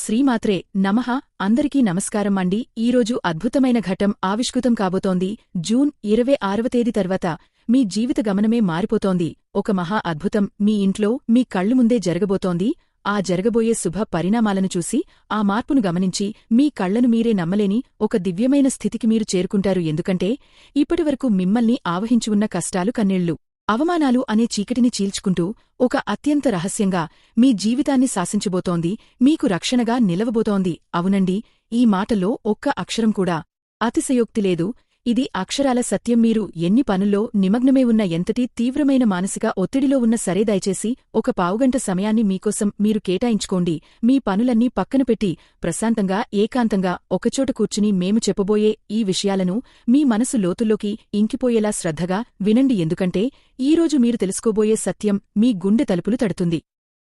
శ్రీమాత్రే నమః. అందరికీ నమస్కారం అండి. ఈరోజు అద్భుతమైన ఘటం ఆవిష్కృతం కాబోతోంది. జూన్ ఇరవై ఆరవ తేదీ తర్వాత మీ జీవిత గమనమే మారిపోతోంది. ఒక మహా అద్భుతం. మీ ఇంట్లో మీ కళ్ళు ముందే జరగబోతోంది. ఆ జరగబోయే శుభ పరిణామాలను చూసి ఆ మార్పును గమనించి మీ కళ్ళను మీరే నమ్మలేని ఒక దివ్యమైన స్థితికి మీరు చేరుకుంటారు. ఎందుకంటే ఇప్పటివరకు మిమ్మల్ని ఆవహించి ఉన్న కష్టాలు కన్నీళ్ళు. అవమానాలు అనే చీకటిని చీల్చుకుంటూ ఒక అత్యంత రహస్యంగా మీ జీవితాన్ని శాసించబోతోంది మీకు రక్షణగా నిలవబోతోంది. అవునండి ఈ మాటలో ఒక్క అక్షరం కూడా అతిశయోక్తి లేదు. ఇది అక్షరాల సత్యం. మీరు ఎన్ని పనుల్లో నిమగ్నమే ఉన్న ఎంతటి తీవ్రమైన మానసిక ఒత్తిడిలో ఉన్న సరే దయచేసి ఒక పావుగంట సమయాన్ని మీకోసం మీరు కేటాయించుకోండి. మీ పనులన్నీ పక్కన పెట్టి ప్రశాంతంగా ఏకాంతంగా ఒకచోట కూర్చుని మేము చెప్పబోయే ఈ విషయాలను మీ మనసు లోతుల్లోకి ఇంకిపోయేలా శ్రద్ధగా వినండి. ఎందుకంటే ఈరోజు మీరు తెలుసుకోబోయే సత్యం మీ గుండె తలుపులు తడుతుంది.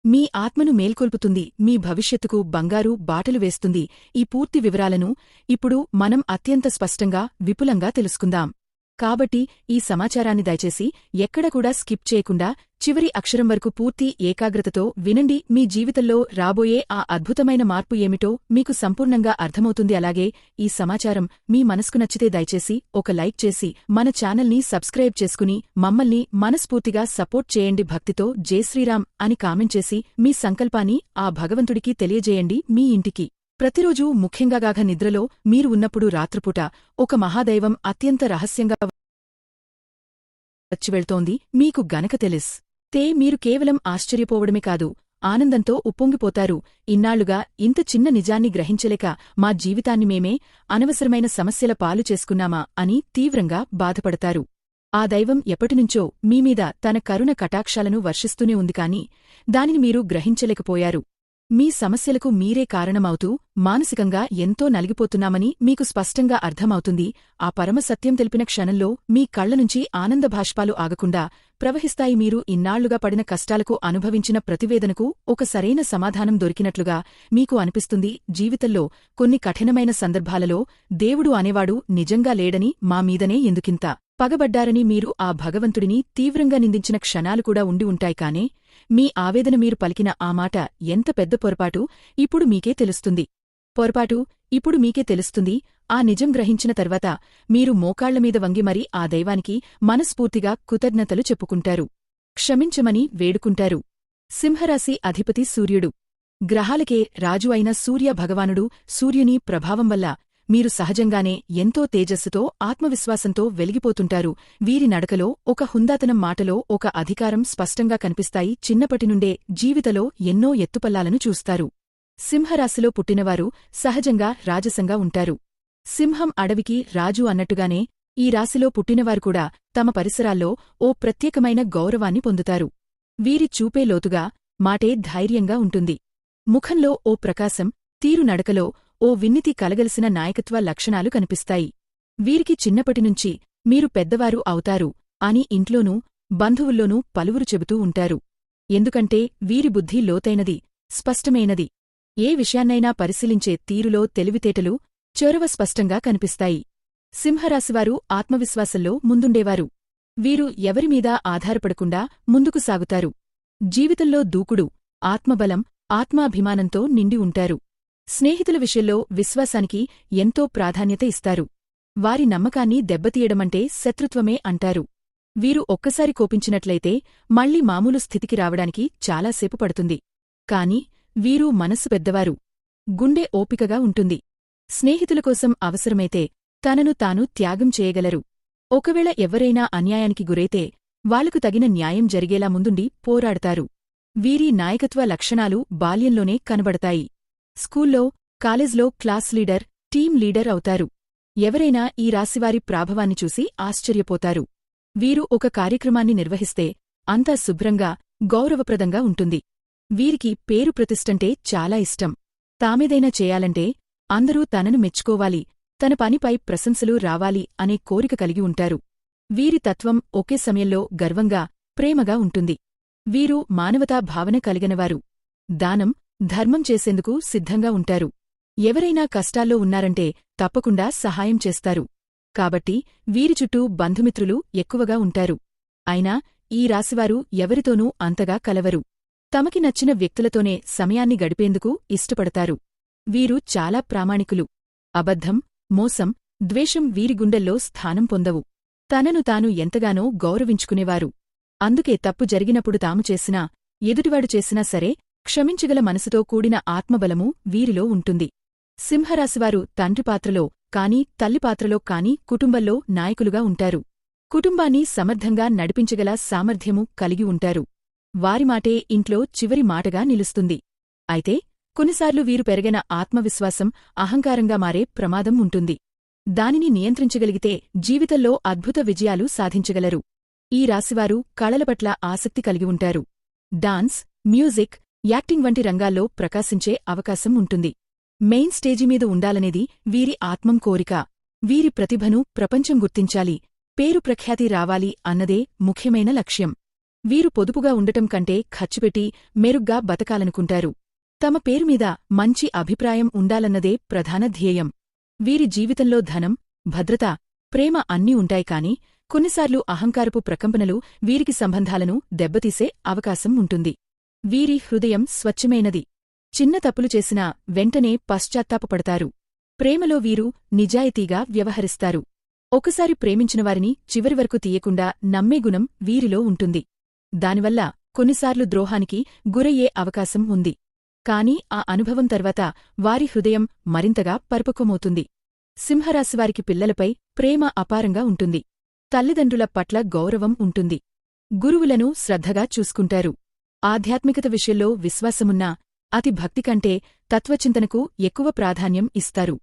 మీ ఆత్మను మేల్కొల్పుతుంది మీ భవిష్యత్తుకు బంగారు బాటలు వేస్తుంది. ఈ పూర్తి వివరాలను ఇప్పుడు మనం అత్యంత స్పష్టంగా విపులంగా తెలుసుకుందాం. కాబట్టి ఈ సమాచారాన్ని దయచేసి ఎక్కడ కూడా స్కిప్ చేయకుండా చివరి అక్షరం వరకు పూర్తి ఏకాగ్రతతో వినండి మీ జీవితంలో రాబోయే ఆ అద్భుతమైన మార్పు ఏమిటో మీకు సంపూర్ణంగా అర్థమవుతుంది. అలాగే ఈ సమాచారం మీ మనసుకు నచ్చితే దయచేసి ఒక లైక్ చేసి మన ఛానల్ని సబ్స్క్రైబ్ చేసుకుని మమ్మల్ని మనస్ఫూర్తిగా సపోర్ట్ చేయండి భక్తితో జై శ్రీరామ్ అని కామెంట్ చేసి మీ సంకల్పాన్ని ఆ భగవంతుడికి తెలియజేయండి మీ ఇంటికి. ప్రతిరోజూ ముఖ్యంగా గాఘ నిద్రలో మీరు ఉన్నప్పుడు రాత్రిపూట ఒక మహాదైవం అత్యంత రహస్యంగా వచ్చి వెళ్తోంది. మీకు గనక తెలుస్ తే మీరు కేవలం ఆశ్చర్యపోవడమే కాదు ఆనందంతో ఉప్పొంగిపోతారు. ఇన్నాళ్ళుగా ఇంత చిన్న నిజాన్ని గ్రహించలేక మా జీవితాన్ని మేమే అనవసరమైన సమస్యల పాలు చేసుకున్నామా అని తీవ్రంగా బాధపడతారు. ఆ దైవం ఎప్పటినుంచో మీమీద తన కరుణ కటాక్షాలను వర్షిస్తూనే ఉంది కాని దానిని మీరు గ్రహించలేకపోయారు. మీ సమస్యలకు మీరే కారణమవుతూ మానసికంగా ఎంతో నలిగిపోతున్నామని మీకు స్పష్టంగా అర్థమవుతుంది. ఆ పరమసత్యం తెలిపిన క్షణంలో మీ కళ్ళనుంచి ఆనంద భాష్పాలు ఆగకుండా ప్రవహిస్తాయి మీరు ఇన్నాళ్ళుగా పడిన కష్టాలకు అనుభవించిన ప్రతివేదనకు ఒక సరైన సమాధానం దొరికినట్లుగా మీకు అనిపిస్తుంది. జీవితంలో కొన్ని కఠినమైన సందర్భాలలో దేవుడు అనేవాడు నిజంగా లేడని మా మీదనే ఎందుకింత పగబడ్డారని మీరు ఆ భగవంతుడిని తీవ్రంగా నిందించిన క్షణాలు కూడా ఉండి ఉంటాయి కానే మీ ఆవేదన మీరు పలికిన ఆ మాట ఎంత పెద్ద పొరపాటు? ఇప్పుడు మీకే తెలుస్తుంది. పొరపాటు ఇప్పుడు మీకే తెలుస్తుంది. ఆ నిజం గ్రహించిన తర్వాత మీరు మోకాళ్ళమీద వంగి మరీ ఆ దైవానికి మనస్ఫూర్తిగా కృతజ్ఞతలు చెప్పుకుంటారు. క్షమించమని వేడుకుంటారు. సింహరాశి అధిపతి సూర్యుడు. గ్రహాలకే రాజు అయిన సూర్య భగవానుడు సూర్యుని ప్రభావం వల్ల మీరు సహజంగానే ఎంతో తేజస్సుతో ఆత్మవిశ్వాసంతో వెలిగిపోతుంటారు. వీరి నడకలో ఒక హుందాతనం మాటలో ఒక అధికారం స్పష్టంగా కనిపిస్తాయి. చిన్నపటినుండే జీవితలో ఎన్నో ఎత్తుపల్లాలను చూస్తారు. సింహరాశిలో పుట్టినవారు సహజంగా రాజసంగా ఉంటారు. సింహం అడవికి రాజు అన్నట్టుగానే ఈ రాశిలో పుట్టినవారు కూడా తమ పరిసరాల్లో ఓ ప్రత్యేకమైన గౌరవాన్ని పొందుతారు. వీరి చూపే లోతుగా మాటే ధైర్యంగా ఉంటుంది. ముఖంలో ఓ ప్రకాశం తీరు నడకలో ఓ విన్నితి కలగలిసిన నాయకత్వ లక్షణాలు కనిపిస్తాయి. వీరికి చిన్నపటినుంచి మీరు పెద్దవారు అవుతారు అని ఇంట్లోనూ బంధువుల్లోనూ పలువురు చెబుతూ ఉంటారు. ఎందుకంటే వీరి బుద్ధి లోతైనది స్పష్టమైనది. ఏ విషయాన్నైనా పరిశీలించే తీరులో తెలివితేటలు చొరవ స్పష్టంగా కనిపిస్తాయి. సింహరాశివారు ఆత్మవిశ్వాసంలో ముందుండేవారు. వీరు ఎవరిమీదా ఆధారపడకుండా ముందుకు సాగుతారు. జీవితంలో దూకుడు ఆత్మబలం ఆత్మాభిమానంతో నిండి ఉంటారు. స్నేహితుల విషయంలో విశ్వాసానికి ఎంతో ప్రాధాన్యత ఇస్తారు. వారి నమ్మకాన్ని దెబ్బతీయడమంటే శత్రుత్వమే అంటారు. వీరు ఒక్కసారి కోపించినట్లయితే మళ్ళీ మామూలు స్థితికి రావడానికి చాలాసేపు పడుతుంది. కాని వీరు మనస్సు పెద్దవారు. గుండె ఓపికగా ఉంటుంది. స్నేహితుల కోసం అవసరమైతే తనను తాను త్యాగం చేయగలరు. ఒకవేళ ఎవరైనా అన్యాయానికి గురైతే వాళ్ళకు తగిన న్యాయం జరిగేలా ముందుండి పోరాడతారు. వీరి నాయకత్వ లక్షణాలు బాల్యంలోనే కనబడతాయి. స్కూల్లో కాలేజ్లో క్లాస్ లీడర్ టీం లీడర్ అవుతారు. ఎవరైనా ఈ రాశివారి ప్రాభవాన్ని చూసి ఆశ్చర్యపోతారు. వీరు ఒక కార్యక్రమాన్ని నిర్వహిస్తే అంతా శుభ్రంగా గౌరవప్రదంగా ఉంటుంది. వీరికి పేరు ప్రతిష్టంటే చాలా ఇష్టం. తామేదైనా చేయాలంటే అందరూ తనను మెచ్చుకోవాలి తన పనిపై ప్రశంసలు రావాలి అనే కోరిక కలిగి ఉంటారు. వీరి తత్వం ఒకే సమయంలో గర్వంగా ప్రేమగా ఉంటుంది. వీరు మానవతా భావన కలిగినవారు. దానం ధర్మం చేసేందుకు సిద్ధంగా ఉంటారు. ఎవరైనా కష్టాల్లో ఉన్నారంటే తప్పకుండా సహాయం చేస్తారు. కాబట్టి వీరి చుట్టూ బంధుమిత్రులు ఎక్కువగా ఉంటారు. అయినా ఈ రాశివారు ఎవరితోనూ అంతగా కలవరు. తమకి నచ్చిన వ్యక్తులతోనే సమయాన్ని గడిపేందుకు ఇష్టపడతారు. వీరు చాలా ప్రామాణికులు. అబద్ధం మోసం ద్వేషం వీరి గుండెల్లో స్థానం పొందవు. తనను తాను ఎంతగానో గౌరవించుకునేవారు. అందుకే తప్పు జరిగినప్పుడు తాము చేసినా ఎదుటివాడు చేసినా సరే క్షమించగల మనసుతో కూడిన ఆత్మబలము వీరిలో ఉంటుంది. సింహరాశివారు తండ్రి పాత్రలో కాని తల్లి పాత్రలో కాని కుటుంబంలో నాయకులుగా ఉంటారు. కుటుంబాన్ని సమర్థంగా నడిపించగల సామర్థ్యము కలిగి ఉంటారు. వారి మాటే ఇంట్లో చివరి మాటగా నిలుస్తుంది. అయితే కొన్నిసార్లు వీరు పెరిగిన ఆత్మవిశ్వాసం అహంకారంగా మారే ప్రమాదం ఉంటుంది. దానిని నియంత్రించగలిగితే జీవితంలో అద్భుత విజయాలు సాధించగలరు. ఈ రాశివారు కళల పట్ల ఆసక్తి కలిగి ఉంటారు. డాన్స్ మ్యూజిక్ యాక్టింగ్ వంటి రంగాల్లో ప్రకాశించే అవకాశం ఉంటుంది. మెయిన్ స్టేజి మీద ఉండాలనేది వీరి ఆత్మం కోరిక. వీరి ప్రతిభను ప్రపంచం గుర్తించాలి. పేరు ప్రఖ్యాతి రావాలి అన్నదే ముఖ్యమైన లక్ష్యం. వీరు పొదుపుగా ఉండటం కంటే ఖర్చుపెట్టి మెరుగ్గా బతకాలనుకుంటారు. తమ పేరుమీద మంచి అభిప్రాయం ఉండాలన్నదే ప్రధాన ధ్యేయం. వీరి జీవితంలో ధనం భద్రత ప్రేమ అన్నీ ఉంటాయి కాని కొన్నిసార్లు అహంకారపు ప్రకంపనలు వీరికి సంబంధాలను దెబ్బతీసే అవకాశం ఉంటుంది. వీరి హృదయం స్వచ్ఛమైనది. చిన్న తప్పులు చేసినా వెంటనే పశ్చాత్తాపపడతారు. ప్రేమలో వీరు నిజాయితీగా వ్యవహరిస్తారు. ఒకసారి ప్రేమించినవారిని చివరివరకు తీయకుండా నమ్మే గుణం వీరిలో ఉంటుంది. దానివల్ల కొన్నిసార్లు ద్రోహానికి గురయ్యే అవకాశం ఉంది. కాని ఆ అనుభవం తర్వాత వారి హృదయం మరింతగా పరిపక్వమవుతుంది సింహరాశివారికి పిల్లలపై ప్రేమ అపారంగా ఉంటుంది. తల్లిదండ్రుల పట్ల గౌరవం ఉంటుంది. గురువులను శ్రద్ధగా చూసుకుంటారు. ఆధ్యాత్మికత విషయంలో విశ్వాసమున్నా అతి భక్తి కంటే తత్వచింతనకు ఎక్కువ ప్రాధాన్యం ఇస్తారు.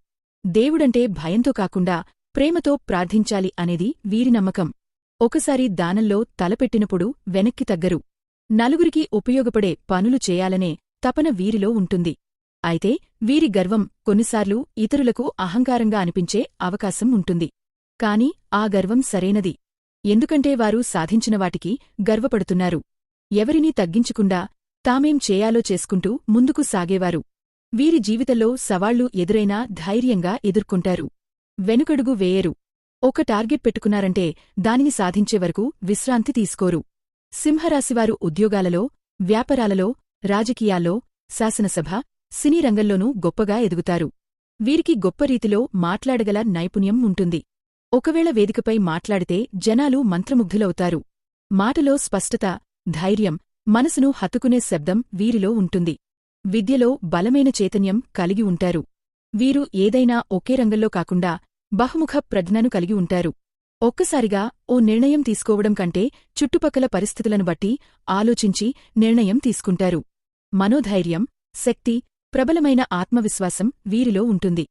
దేవుడంటే భయంతో కాకుండా ప్రేమతో ప్రార్థించాలి అనేది వీరి నమ్మకం. ఒకసారి దానంలో తలపెట్టినప్పుడు వెనక్కి తగ్గరు. నలుగురికి ఉపయోగపడే పనులు చేయాలనే తపన వీరిలో ఉంటుంది. అయితే వీరి గర్వం కొన్నిసార్లు ఇతరులకు అహంకారంగా అనిపించే అవకాశం ఉంటుంది. కాని ఆ గర్వం సరైనది. ఎందుకంటే వారు సాధించిన వాటికి గర్వపడుతున్నారు. ఎవరినీ తగ్గించకుండా తామేం చేయాలో చేసుకుంటూ ముందుకు సాగేవారు. వీరి జీవితంలో సవాళ్ళు ఎదురైనా ధైర్యంగా ఎదుర్కొంటారు. వెనుకడుగు వేయరు. ఒక టార్గెట్ పెట్టుకున్నారంటే దానిని సాధించే వరకు విశ్రాంతి తీసుకోరు. సింహరాశివారు ఉద్యోగాలలో వ్యాపారాలలో రాజకీయాల్లో శాసనసభ సినీ రంగంలోనూ గొప్పగా ఎదుగుతారు. వీరికి గొప్ప రీతిలో మాట్లాడగల నైపుణ్యం ఉంటుంది. ఒకవేళ వేదికపై మాట్లాడితే జనాలు మంత్రముగ్ధులవుతారు. మాటలో స్పష్టత ధైర్యం మనసును హత్తుకునే శబ్దం వీరిలో ఉంటుంది. విద్యలో బలమైన చైతన్యం కలిగి ఉంటారు. వీరు ఏదైనా ఒకే రంగంలో కాకుండా బహుముఖ ప్రజ్ఞను కలిగి ఉంటారు. ఒక్కసారిగా ఓ నిర్ణయం తీసుకోవడం కంటే చుట్టుపక్కల పరిస్థితులను బట్టి ఆలోచించి నిర్ణయం తీసుకుంటారు. మనోధైర్యం శక్తి ప్రబలమైన ఆత్మవిశ్వాసం వీరిలో ఉంటుంది.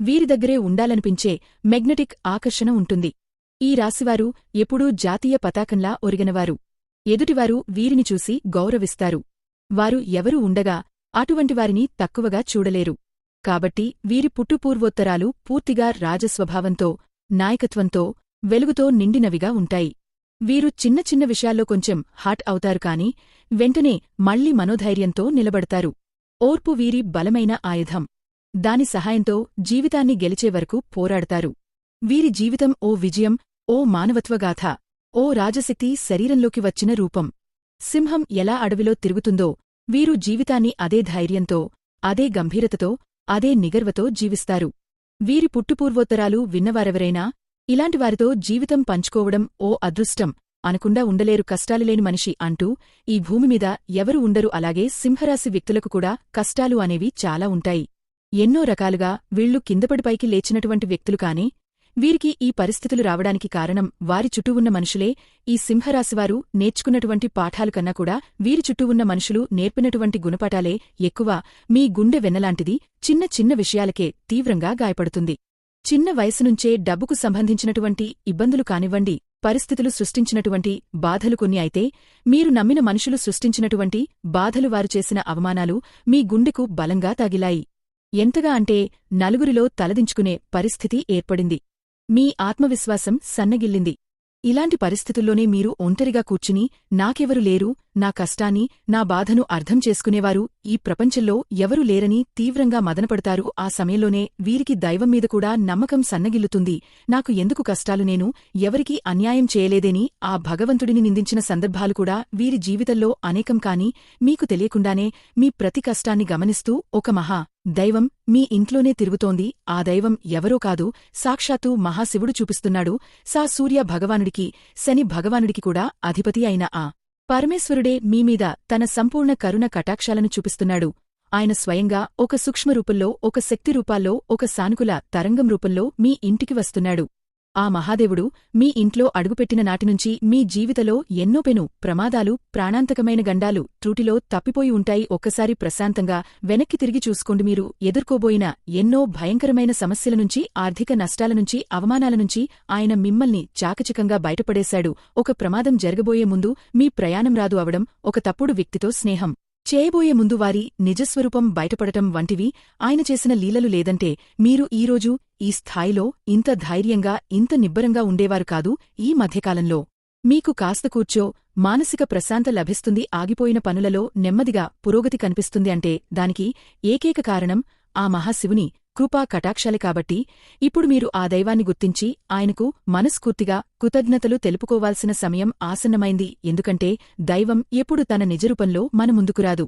వీరి దగ్గరే ఉండాలనిపించే మెగ్నెటిక్ ఆకర్షణ ఉంటుంది. ఈ రాశివారు ఎప్పుడూ జాతీయ పతాకంలా ఒరిగినవారు. ఎదుటివారు వీరిని చూసి గౌరవిస్తారు. వారు ఎవరు ఉండగా అటువంటివారిని తక్కువగా చూడలేరు. కాబట్టి వీరి పుట్టుపూర్వోత్తరాలు పూర్తిగా రాజస్వభావంతో నాయకత్వంతో వెలుగుతో నిండినవిగా ఉంటాయి. వీరు చిన్న చిన్న విషయాల్లో కొంచెం హాట్ అవుతారు కాని వెంటనే మళ్ళీ మనోధైర్యంతో నిలబడతారు. ఓర్పు వీరి బలమైన ఆయుధం. దాని సహాయంతో జీవితాన్ని గెలిచే వరకు పోరాడతారు. వీరి జీవితం ఓ విజయం ఓ మానవత్వగాథ. ఓ రాజశక్తి శరీరంలోకి వచ్చిన రూపం. సింహం ఎలా అడవిలో తిరుగుతుందో వీరు జీవితాన్ని అదే ధైర్యంతో అదే గంభీరతతో అదే నిగర్వతో జీవిస్తారు. వీరి పుట్టుపూర్వోత్తరాలు విన్నవారెవరైనా ఇలాంటివారితో జీవితం పంచుకోవడం ఓ అదృష్టం అనకుండా ఉండలేరు కష్టాలులేని మనిషి అంటూ ఈ భూమిమీద ఎవరు ఉండరు అలాగే సింహరాశి వ్యక్తులకు కూడా కష్టాలు అనేవి చాలా ఉంటాయి. ఎన్నో రకాలుగా వీళ్ళు కిందపడిపైకి లేచినటువంటి వ్యక్తులు కాని వీరికి ఈ పరిస్థితులు రావడానికి కారణం వారి చుట్టూ ఉన్న మనుషులే. ఈ సింహరాశివారు నేర్చుకున్నటువంటి పాఠాలు కన్నా కూడా వీరి చుట్టూ ఉన్న మనుషులు నేర్పినటువంటి గుణపాఠాలే ఎక్కువ. మీ గుండె వెన్నలాంటిది చిన్న చిన్న విషయాలకే తీవ్రంగా గాయపడుతుంది. చిన్న వయసునుంచే డబ్బుకు సంబంధించినటువంటి ఇబ్బందులు కానివ్వండి పరిస్థితులు సృష్టించినటువంటి బాధలు కొన్ని అయితే మీరు నమ్మిన మనుషులు సృష్టించినటువంటి బాధలు వారు చేసిన అవమానాలు మీ గుండెకు బలంగా తగిలాయి. ఎంతగా అంటే నలుగురిలో తలదించుకునే పరిస్థితి ఏర్పడింది. మీ ఆత్మవిశ్వాసం సన్నగిల్లింది. ఇలాంటి పరిస్థితుల్లోనే మీరు ఒంటరిగా కూర్చుని నాకెవరు లేరు నా కష్టాన్ని నా బాధను అర్థం చేసుకునేవారు ఈ ప్రపంచంలో ఎవరూ లేరని తీవ్రంగా మదనపడతారు. ఆ సమయంలోనే వీరికి దైవం మీద కూడా నమ్మకం సన్నగిల్లుతుంది. నాకు ఎందుకు కష్టాలు నేను ఎవరికీ అన్యాయం చేయలేదేని ఆ భగవంతుడిని నిందించిన సందర్భాలు కూడా వీరి జీవితంలో అనేకం కాని మీకు తెలియకుండానే మీ ప్రతి కష్టాన్ని గమనిస్తూ ఒక మహా దైవం మీ ఇంట్లోనే తిరుగుతోంది ఆ దైవం ఎవరో కాదు సాక్షాత్తు మహాశివుడు చూపిస్తున్నాడు సా సూర్య భగవానుడికి శని భగవానుడికి కూడా అధిపతి అయిన ఆ పరమేశ్వరుడే మీమీద తన సంపూర్ణ కరుణ కటాక్షాలను చూపిస్తున్నాడు. ఆయన స్వయంగా ఒక సూక్ష్మరూపంలో ఒక శక్తి రూపాల్లో ఒక సానుకూల తరంగం రూపంలో మీ ఇంటికి వస్తున్నాడు. ఆ మహాదేవుడు మీ ఇంట్లో అడుగుపెట్టిన నాటినుంచి మీ జీవితలో ఎన్నో పెను ప్రమాదాలు ప్రాణాంతకమైన గండాలు త్రుటిలో తప్పిపోయి ఉంటాయి ఒక్కసారి ప్రశాంతంగా వెనక్కి తిరిగి చూసుకోండి మీరు. ఎదుర్కోబోయిన ఎన్నో భయంకరమైన సమస్యల నుంచి ఆర్థిక నష్టాల నుంచి అవమానాల నుంచి ఆయన మిమ్మల్ని చాకచకంగా బయటపడేశాడు. ఒక ప్రమాదం జరగబోయే ముందు మీ ప్రయాణం రాదు అవడం ఒక తప్పుడు వ్యక్తితో స్నేహం. చేయబోయే ముందు వారి నిజస్వరూపం బయటపడటం వంటివి ఆయన చేసిన లీలలు లేదంటే మీరు ఈరోజు ఈ స్థాయిలో ఇంత ధైర్యంగా ఇంత నిబ్బరంగా ఉండేవారు కాదు ఈ మధ్యకాలంలో. మీకు కాస్త కూర్చో మానసిక ప్రశాంత లభిస్తుంది ఆగిపోయిన పనులలో నెమ్మదిగా పురోగతి కనిపిస్తుంది అంటే దానికి ఏకైక కారణం ఆ మహాశివుని కృపా కటాక్షాలే కాబట్టి ఇప్పుడు మీరు ఆ దైవాన్ని గుర్తించి ఆయనకు మనస్ఫూర్తిగా కృతజ్ఞతలు తెలుపుకోవాల్సిన సమయం ఆసన్నమైంది. ఎందుకంటే దైవం ఎప్పుడు తన నిజరూపంలో మన ముందుకురాదు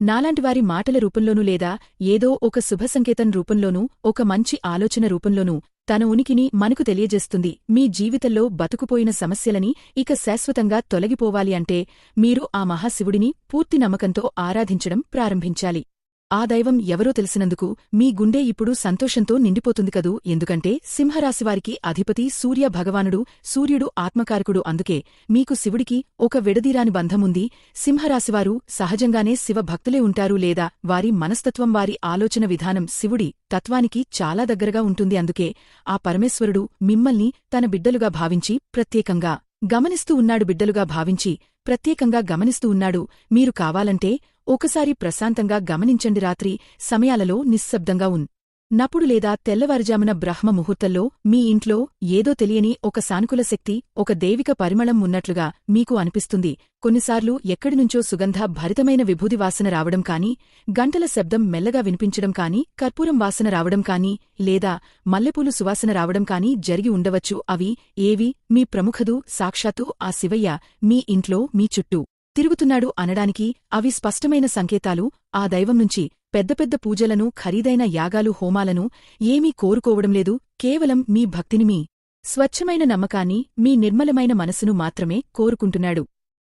నాలాంటివారి మాటల రూపంలోనూ లేదా ఏదో ఒక శుభసంకేతం రూపంలోనూ ఒక మంచి ఆలోచన రూపంలోనూ తన ఉనికిని మనకు తెలియజేస్తుంది. మీ జీవితంలో బతుకుపోయిన సమస్యలని ఇక శాశ్వతంగా తొలగిపోవాలి అంటే మీరు ఆ మహాశివుడిని పూర్తి నమ్మకంతో ఆరాధించడం ప్రారంభించాలి. ఆ దైవం ఎవరో తెలిసినందుకు మీ గుండె ఇప్పుడు సంతోషంతో నిండిపోతుంది కదూ? ఎందుకంటే సింహరాశివారికి అధిపతి సూర్య భగవానుడు సూర్యుడు ఆత్మకారకుడు. అందుకే మీకు శివుడికి ఒక విడదీరాని బంధముంది. సింహరాశివారు సహజంగానే శివ భక్తులే ఉంటారు లేదా? వారి మనస్తత్వం వారి ఆలోచన విధానం శివుడి తత్వానికి చాలా దగ్గరగా ఉంటుంది. అందుకే ఆ పరమేశ్వరుడు మిమ్మల్ని తన బిడ్డలుగా భావించి ప్రత్యేకంగా గమనిస్తూ ఉన్నాడు బిడ్డలుగా భావించి ప్రత్యేకంగా గమనిస్తూ ఉన్నాడు మీరు కావాలంటే ఒకసారి ప్రశాంతంగా గమనించండి రాత్రి సమయాలలో నిశ్శబ్దంగా ఉన్. నప్పుడు లేదా తెల్లవారుజామున బ్రహ్మ ముహూర్తంలో మీ ఇంట్లో ఏదో తెలియని ఒక సానుకూల శక్తి ఒక దైవిక పరిమళం ఉన్నట్లుగా మీకు అనిపిస్తుంది. కొన్నిసార్లు ఎక్కడినుంచో సుగంధ భరితమైన విభూది వాసన రావడం కానీ గంటల శబ్దం మెల్లగా వినిపించడం కాని కర్పూరం వాసన రావడం కానీ లేదా మల్లెపూలు సువాసన రావడం కానీ జరిగి ఉండవచ్చు. అవి ఏవి? మీ ప్రముఖదు సాక్షాత్తు ఆ శివయ్య మీ ఇంట్లో మీ చుట్టూ తిరుగుతున్నాడు అనడానికి అవి స్పష్టమైన సంకేతాలు. ఆ దైవం నుంచి పెద్ద పెద్ద పూజలను ఖరీదైన యాగాలు హోమాలను ఏమీ కోరుకోవడం లేదు. కేవలం మీ భక్తిని మీ స్వచ్ఛమైన నమ్మకాన్ని మీ నిర్మలమైన మనసును మాత్రమే కోరుకుంటున్నాడు.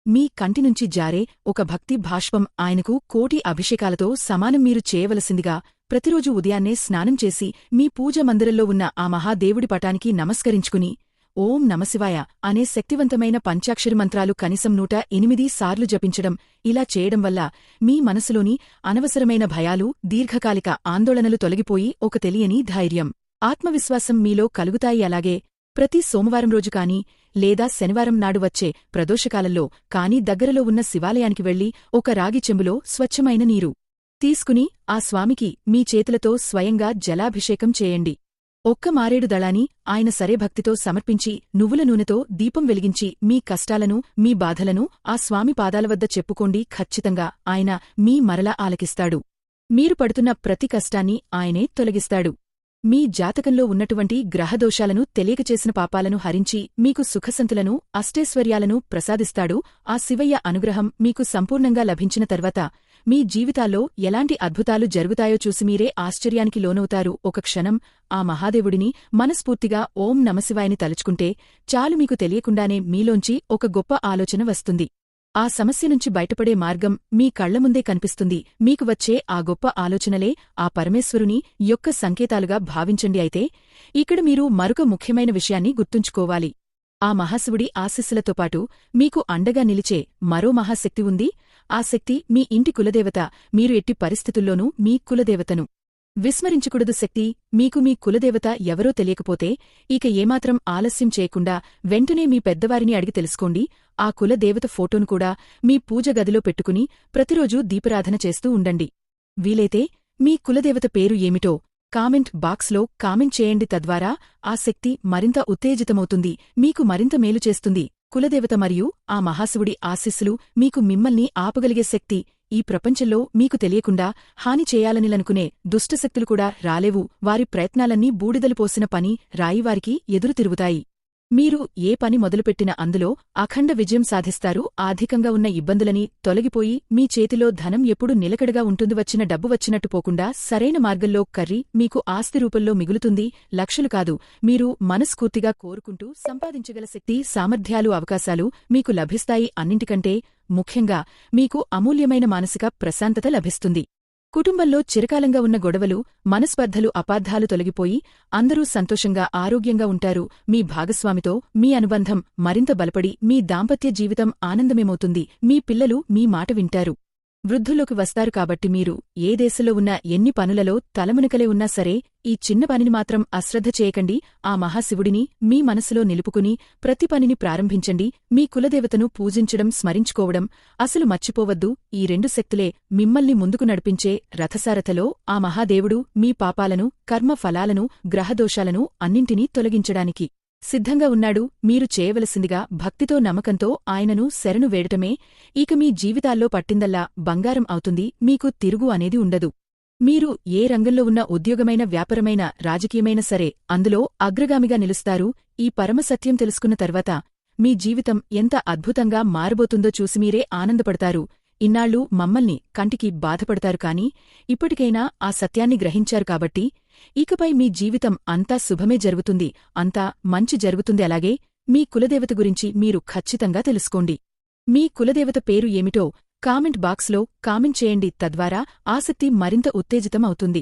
మీ కంటినుంచి జారే ఒక భక్తి భాష్పం ఆయనకు కోటి అభిషేకాలతో సమానం మీరు చేయవలసిందిగా ప్రతిరోజు ఉదయాన్నే స్నానం చేసి మీ పూజ మందిరంలో ఉన్న ఆ మహాదేవుడి పటానికి నమస్కరించుకుని ఓం నమశివాయ అనే శక్తివంతమైన పంచాక్షరి మంత్రాలు కనీసం నూట ఎనిమిది సార్లు జపించడం ఇలా చేయడం వల్ల మీ మనసులోని అనవసరమైన భయాలు దీర్ఘకాలిక ఆందోళనలు తొలగిపోయి ఒక తెలియని ధైర్యం ఆత్మవిశ్వాసం మీలో కలుగుతాయి. అలాగే ప్రతి సోమవారం రోజు కాని లేదా శనివారం నాడు వచ్చే ప్రదోషకాలంలో కాని దగ్గరలో ఉన్న శివాలయానికి వెళ్ళి ఒక రాగి చెంబులో స్వచ్ఛమైన నీరు తీసుకుని ఆ స్వామికి మీ చేతులతో స్వయంగా జలాభిషేకం చేయండి. ఒక్క మారేడు దళాని ఆయన సరే భక్తితో సమర్పించి నువ్వుల నూనెతో దీపం వెలిగించి మీ కష్టాలను మీ బాధలను ఆ స్వామి పాదాల వద్ద చెప్పుకోండి. ఖచ్చితంగా ఆయన మీ మరలా ఆలకిస్తాడు. మీరు పడుతున్న ప్రతి కష్టాన్ని ఆయనే తొలగిస్తాడు. మీ జాతకంలో ఉన్నటువంటి గ్రహదోషాలను తెలియకచేసిన పాపాలను హరించి మీకు సుఖసంతులను అష్టైశ్వర్యాలను ప్రసాదిస్తాడు. ఆ శివయ్య అనుగ్రహం మీకు సంపూర్ణంగా లభించిన తర్వాత మీ జీవితాల్లో ఎలాంటి అద్భుతాలు జరుగుతాయో చూసి మీరే ఆశ్చర్యానికి లోనవుతారు. ఒక క్షణం ఆ మహాదేవుడిని మనస్ఫూర్తిగా ఓం నమశివాయని తలుచుకుంటే చాలు మీకు తెలియకుండానే మీలోంచి ఒక గొప్ప ఆలోచన వస్తుంది. ఆ సమస్య నుంచి బయటపడే మార్గం మీ కళ్ళముందే కనిపిస్తుంది. మీకు వచ్చే ఆ గొప్ప ఆలోచనలే ఆ పరమేశ్వరుని యొక్క సంకేతాలుగా భావించండి అయితే ఇక్కడ మీరు మరొక ముఖ్యమైన విషయాన్ని గుర్తుంచుకోవాలి. ఆ మహాశివుడి ఆశీస్సులతో పాటు మీకు అండగా నిలిచే మరో మహాశక్తి ఉంది. ఆ శక్తి మీ ఇంటి కులదేవత మీరు ఎట్టి పరిస్థితుల్లోనూ మీ కులదేవతను విస్మరించకూడదు శక్తి మీకు మీ కులదేవత ఎవరో తెలియకపోతే ఇక ఏమాత్రం ఆలస్యం చేయకుండా వెంటనే మీ పెద్దవారిని అడిగి తెలుసుకోండి. ఆ కులదేవత ఫోటోను కూడా మీ పూజ గదిలో పెట్టుకుని ప్రతిరోజూ దీపరాధన చేస్తూ ఉండండి. వీలైతే మీ కులదేవత పేరు ఏమిటో కామెంట్ బాక్స్లో కామెంట్ చేయండి. తద్వారా ఆ శక్తి మరింత ఉత్తేజితమవుతుంది మీకు మరింత మేలు చేస్తుంది. కులదేవత మరియు ఆ మహాశివుడి ఆశీస్సులు మీకు మిమ్మల్ని ఆపగలిగే శక్తి ఈ ప్రపంచంలో మీకు తెలియకుండా హాని చేయాలనిలనుకునే దుష్టశక్తులు కూడా రాలేవు. వారి ప్రయత్నాలన్నీ బూడిదలు పోసిన పని రాయివారికి ఎదురు తిరుగుతాయి. మీరు ఏ పని మొదలుపెట్టిన అందులో అఖండ విజయం సాధిస్తారు. ఆర్థికంగా ఉన్న ఇబ్బందులని తొలగిపోయి మీ చేతిలో ధనం ఎప్పుడు నిలకడగా ఉంటుంది. వచ్చిన డబ్బు వచ్చినట్టు పోకుండా సరైన మార్గంలో కర్రీ మీకు ఆస్తి రూపంలో మిగులుతుంది. లక్షలు కాదు మీరు మనస్ఫూర్తిగా కోరుకుంటూ సంపాదించగల శక్తి సామర్థ్యాలు అవకాశాలు మీకు లభిస్తాయి. అన్నింటికంటే ముఖ్యంగా మీకు అమూల్యమైన మానసిక ప్రశాంతత లభిస్తుంది. కుటుంబంలో చిరకాలంగా ఉన్న గొడవలు మనస్పర్ధలు అపార్థాలు తొలగిపోయి అందరూ సంతోషంగా ఆరోగ్యంగా ఉంటారు. మీ భాగస్వామితో మీ అనుబంధం మరింత బలపడి మీ దాంపత్య జీవితం ఆనందమేమవుతుంది. మీ పిల్లలు మీ మాట వింటారు. వృద్ధుల్లోకి వస్తారు కాబట్టి మీరు ఏ దేశంలో ఉన్న ఎన్ని పనులలో తలమునకలే ఉన్నా సరే ఈ చిన్న పనిని మాత్రం అశ్రద్ధ చేయకండి. ఆ మహాశివుడిని మీ మనసులో నిలుపుకుని ప్రతి పనిని ప్రారంభించండి. మీ కులదేవతను పూజించడం స్మరించుకోవడం అసలు మర్చిపోవద్దు. ఈ రెండు శక్తులే మిమ్మల్ని ముందుకు నడిపించే రథసారథలో ఆ మహాదేవుడు మీ పాపాలను కర్మ ఫలాలను గ్రహదోషాలను అన్నింటినీ తొలగించడానికి. సిద్ధంగా ఉన్నాడు. మీరు చేయవలసిందిగా భక్తితో నమ్మకంతో ఆయనను శరణు వేడటమే ఇక మీ జీవితాల్లో పట్టిందల్లా బంగారం అవుతుంది. మీకు తిరుగు అనేది ఉండదు. మీరు ఏ రంగంలో ఉన్న ఉద్యోగమైన వ్యాపారమైన రాజకీయమైన సరే అందులో అగ్రగామిగా నిలుస్తారు. ఈ పరమసత్యం తెలుసుకున్న తర్వాత మీ జీవితం ఎంత అద్భుతంగా మారబోతుందో చూసి మీరే ఆనందపడతారు. ఇన్నాళ్ళు మమ్మల్ని కంటికి బాధపడతారు కాని ఇప్పటికైనా ఆ సత్యాన్ని గ్రహించారు కాబట్టి ఇకపై మీ జీవితం అంతా శుభమే జరుగుతుంది. అంతా మంచి జరుగుతుంది. అలాగే మీ కులదేవత గురించి మీరు ఖచ్చితంగా తెలుసుకోండి. మీ కులదేవత పేరు ఏమిటో కామెంట్ బాక్స్లో కామెంట్ చేయండి. తద్వారా ఆసక్తి మరింత ఉత్తేజితం అవుతుంది